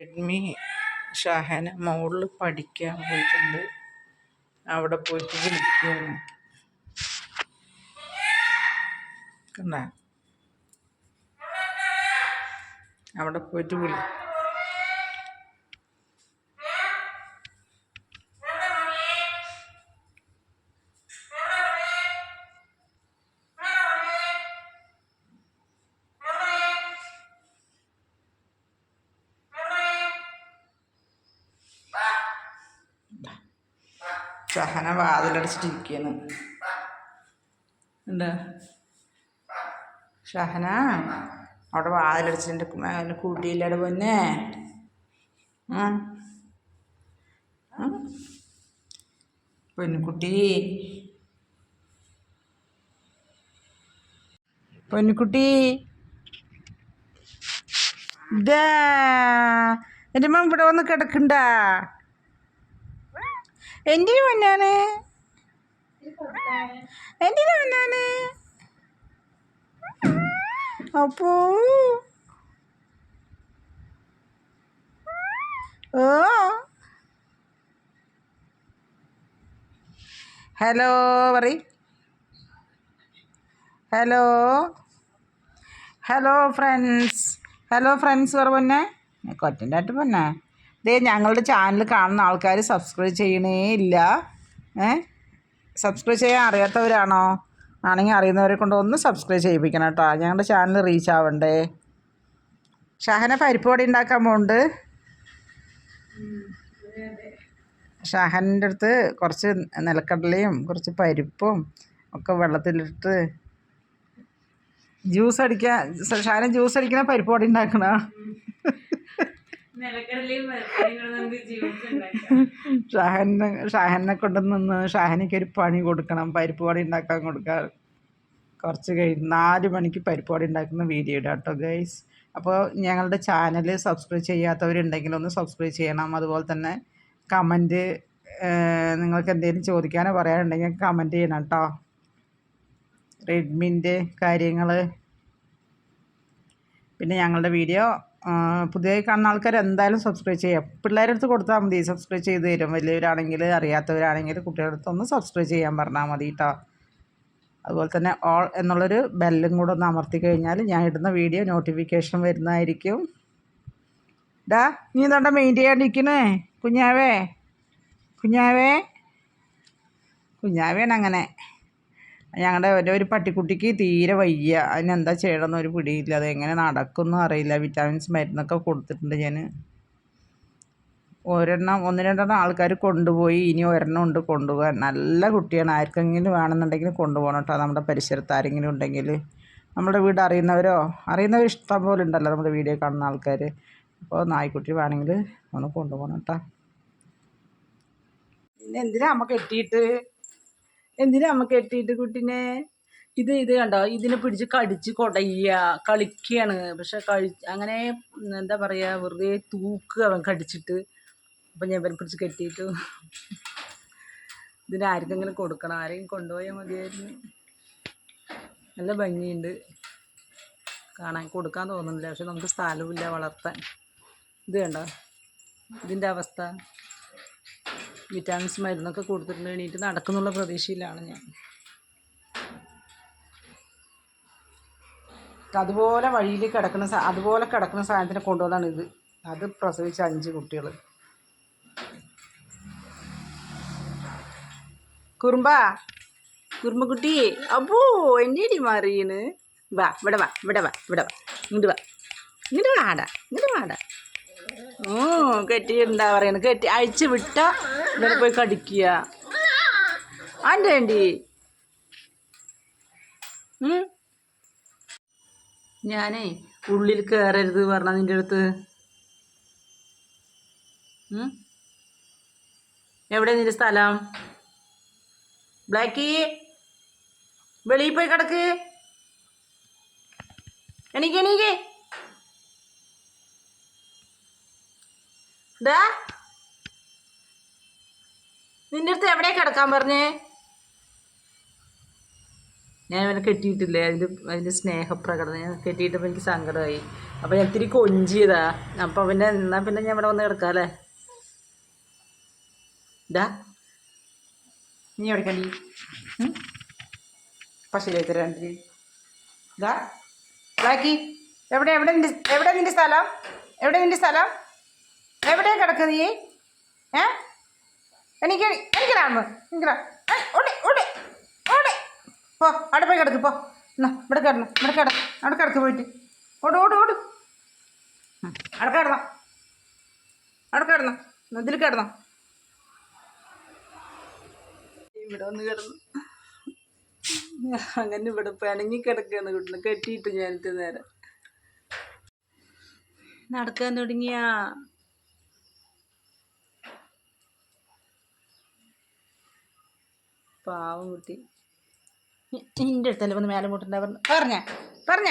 Redmi ഷാഹന മോളിൽ പഠിക്കാൻ പോയിട്ടുണ്ട്. അവിടെ പോയിട്ട് വിളിക്കുകയാണ് കണ്ട? അവിടെ പോയിട്ട് വിളി ഷഹന വാതിലടച്ചിട്ടിരിക്കുകയാണ് എന്താ? ഷഹന അവിടെ വാതിലടച്ചിട്ട് എന്റെ കൂട്ടിയില്ലടെ പൊന്നെ? പൊന്നുകുട്ടി. പൊന്നുകുട്ടി. ഇതാ. എന്റെ ഇവിടെ വന്ന് കിടക്കണ്ട? എന്തിനു പൊന്നാണ് എന്തിനു പൊന്നാണ് അപ്പോ ഓ. ഹലോ പറ hello. Hello friends. Hello friends പറ പൊന്നെ. കൊറ്റന്റെ ആയിട്ട് പൊന്നെ. ദേ ഞങ്ങളുടെ ചാനൽ കാണുന്ന ആൾക്കാർ സബ്സ്ക്രൈബ് ചെയ്യണേ ഇല്ല. ഏ? സബ്സ്ക്രൈബ് ചെയ്യാൻ അറിയാത്തവരാണോ? ആണെങ്കിൽ അറിയുന്നവരെ കൊണ്ട് ഒന്ന് സബ്സ്ക്രൈബ് ചെയ്യിപ്പിക്കണം കേട്ടോ. ഞങ്ങളുടെ ചാനൽ റീച്ച് ആവണ്ടേ? ഷഹന പരിപ്പ് വട ഉണ്ടാക്കാൻ പോകുന്നുണ്ട് ഷഹന്റെ അടുത്ത് കുറച്ച് നിലക്കടലയും കുറച്ച് പരിപ്പും ഒക്കെ വെള്ളത്തിലിട്ട് ജ്യൂസ് അടിക്കാൻ ഷഹന ജ്യൂസ് അടിക്കണ പരിപ്പ് വട ഉണ്ടാക്കണ നിലക്കടലയും പരിപ്പും നമുക്ക് ജ്യൂസ് ഉണ്ടാക്കാം ഷാഹനെ ഷാഹനെ നിന്ന് ഷാഹനക്ക് ഒരു പണി കൊടുക്കണം. പരിപ്പ് വട ഉണ്ടാക്കാൻ കൊടുക്കാൻ. കുറച്ച് കഴിഞ്ഞ് നാല് മണിക്ക് പരിപ്പ് വട ഉണ്ടാക്കുന്ന വീഡിയോ ഇടാം കേട്ടോ ഗൈസ് അപ്പോൾ ഞങ്ങളുടെ ചാനൽ സബ്സ്ക്രൈബ് ചെയ്യാത്തവരുണ്ടെങ്കിൽ ഒന്ന് സബ്സ്ക്രൈബ് ചെയ്യണം. അതുപോലെ തന്നെ കമന്റ് നിങ്ങൾക്ക് എന്തെങ്കിലും ചോദിക്കാനോ പറയാനുണ്ടെങ്കിൽ കമന്റ് ചെയ്യണം കേട്ടോ റെഡ്മിന്റെ കാര്യങ്ങൾ പിന്നെ ഞങ്ങളുടെ വീഡിയോ പുതിയതായി കാണുന്ന ആൾക്കാർ എന്തായാലും സബ്സ്ക്രൈബ് ചെയ്യാം. പിള്ളേരുടെ അടുത്ത് കൊടുത്താൽ മതി. സബ്സ്ക്രൈബ് ചെയ്ത് തരും. വലിയവരാണെങ്കിൽ അറിയാത്തവരാണെങ്കിൽ കുട്ടികളുടെ അടുത്ത് ഒന്ന് സബ്സ്ക്രൈബ് ചെയ്യാൻ പറഞ്ഞാൽ മതി കേട്ടോ അതുപോലെ തന്നെ ഓൾ എന്നുള്ളൊരു ബെല്ലും കൂടെ ഒന്ന് അമർത്തി കഴിഞ്ഞാൽ ഞാൻ ഇടുന്ന വീഡിയോ നോട്ടിഫിക്കേഷൻ വരുന്നതായിരിക്കും. ഡാ നീ എന്താ മെയിൻ ചെയ്യാണ്ടിരിക്കണേ? കുഞ്ഞാവേ? കുഞ്ഞാവേ? കുഞ്ഞാവേണ് അങ്ങനെ. ഞങ്ങളുടെ ഒരു ഒരു പട്ടിക്കുട്ടിക്ക് തീരെ വയ്യ. അതിനെന്താ ചെയ്യണമെന്ന് ഒരു പിടിയില്ല. അത് എങ്ങനെ നടക്കുമെന്നും അറിയില്ല. വിറ്റാമിൻസ് മരുന്നൊക്കെ കൊടുത്തിട്ടുണ്ട് ഞാൻ ഒരെണ്ണം ഒന്ന് രണ്ടെണ്ണം ആൾക്കാർ കൊണ്ടുപോയി. ഇനി ഒരെണ്ണം ഉണ്ട് കൊണ്ടുപോകാൻ. നല്ല കുട്ടിയാണ്. ആർക്കെങ്കിലും വേണമെന്നുണ്ടെങ്കിൽ കൊണ്ടുപോകണം കേട്ടോ. നമ്മുടെ പരിസരത്ത് ആരെങ്കിലും ഉണ്ടെങ്കിൽ. നമ്മുടെ വീട് അറിയുന്നവരോ? അറിയുന്നവർ ഇഷ്ടം പോലെ ഉണ്ടല്ലോ നമ്മുടെ വീഡിയോ കാണുന്ന ആൾക്കാർ അപ്പോൾ നായ്ക്കുട്ടി വേണമെങ്കിൽ ഒന്ന് കൊണ്ടുപോകണം കേട്ടോ. പിന്നെ എന്തിനാ നമുക്ക് കെട്ടിയിട്ട് എന്തിനാ അമ്മ കെട്ടിയിട്ട് കുട്ടിനെ? ഇത് ഇത് കണ്ടോ? ഇതിനെ പിടിച്ച് കടിച്ച് കൊടയുക കളിക്കുകയാണ് പക്ഷെ കഴി അങ്ങനെ എന്താ പറയാ വെറുതെ തൂക്കുക അവൻ കടിച്ചിട്ട്. അപ്പം ഞാൻ ഇവനെ പിടിച്ച് കെട്ടിയിട്ടു. ഇതിന് ആർക്കെങ്കിലും കൊടുക്കണം. ആരെയും കൊണ്ടുപോയാൽ മതിയായിരുന്നു. നല്ല ഭംഗിയുണ്ട്. കാണാൻ കൊടുക്കാൻ തോന്നുന്നില്ല. പക്ഷെ നമുക്ക് സ്ഥലമില്ല വളർത്താൻ. ഇത് കണ്ടോ? ഇതിന്റെ അവസ്ഥ. വിറ്റാമിൻസ് മരുന്നൊക്കെ കൊടുത്തിട്ടുണ്ട് എണീറ്റ് നടക്കുന്നുള്ള പ്രതീക്ഷയിലാണ് ഞാൻ. അതുപോലെ വഴിയിൽ കിടക്കുന്ന അതുപോലെ കിടക്കുന്ന സാധനത്തിനെ കൊണ്ടുവന്നാണ് ഇത്. അത് പ്രസവിച്ച അഞ്ച് കുട്ടികൾ കുറുമ്പ കുറുമ്പക്കുട്ടി അപ്പോ എന്റെ മാറിയണ് വാ ഇവിടെ വാ ഇവിടെ വാ ഇവിടെ വാ. ഇങ്ങോട്ട് വാ. ഇങ്ങോട്ട് വാടാ ഇങ്ങോട്ട് വാടാ. കെട്ടി എന്താ പറയണ? കെട്ടി അഴിച്ച് വിട്ട ഇവിടെ പോയി കടിക്കുക. ആന്റെ വേണ്ടി ഞാനേ ഉള്ളിൽ കയറരുത് പറഞ്ഞ നിന്റെ അടുത്ത്? എവിടെ നിന്റെ സ്ഥലം? ബ്ലാക്കി വെളിയിൽ പോയി കിടക്ക്. എനിക്ക് ഡാ നിന്റെ അടുത്ത് എവിടെ കിടക്കാൻ പറഞ്ഞേ? ഞാൻ ഇവനെ കെട്ടിയിട്ടില്ലേ? അതിന്റെ അതിന്റെ സ്നേഹപ്രകടനം. ഞാൻ കെട്ടിയിട്ടപ്പോൾ എനിക്ക് സങ്കടമായി അപ്പോൾ ഞാൻ ഇത്തിരി കൊഞ്ചിയതാ. അപ്പോൾ പിന്നെ എന്നാൽ പിന്നെ ഞാൻ ഇവിടെ വന്ന് കിടക്കാല്ലേ? ഡാ നീ എവിടേക്കണ്ടി പശയിലേക്ക് രണ്ട് ഇതാ ബാക്കി എവിടെ എവിടെ എവിടെ നിന്റെ സ്ഥലം? എവിടെ നിന്റെ സ്ഥലം? എവിടെയാ കിടക്കുന്ന നീ? ഏ? എനിക്ക് എനിക്കരാമ എനിക്കരാ ഓടെ ഓടെ ഓടെ. പോ അവിടെ പോയി കിടക്ക് പോ. എന്നാ ഇവിടെ കിടന്നു ഇവിടെ കിട അവിടെ കിടക്ക് പോയിട്ട്. ഓട് ഓട് ഓട്. അവിടെ കിടന്നോ. അവിടെ കിടന്നോ. ഇതിൽ കിടന്നോ. ഇവിടെ വന്ന് കിടന്നു. അങ്ങനെ ഇവിടെ പിണങ്ങി കിടക്കുകയാണ് കുട്ടിനെ കെട്ടിയിട്ട് ഞാനിട്ട് നേരം. നടക്കാൻ തുടങ്ങിയ. പാവം കുട്ടി. നിന്റെ അടുത്തല്ലേ വന്ന് മേലെ മുട്ടുണ്ടാ? പറഞ്ഞ പറഞ്ഞ പറഞ്ഞ.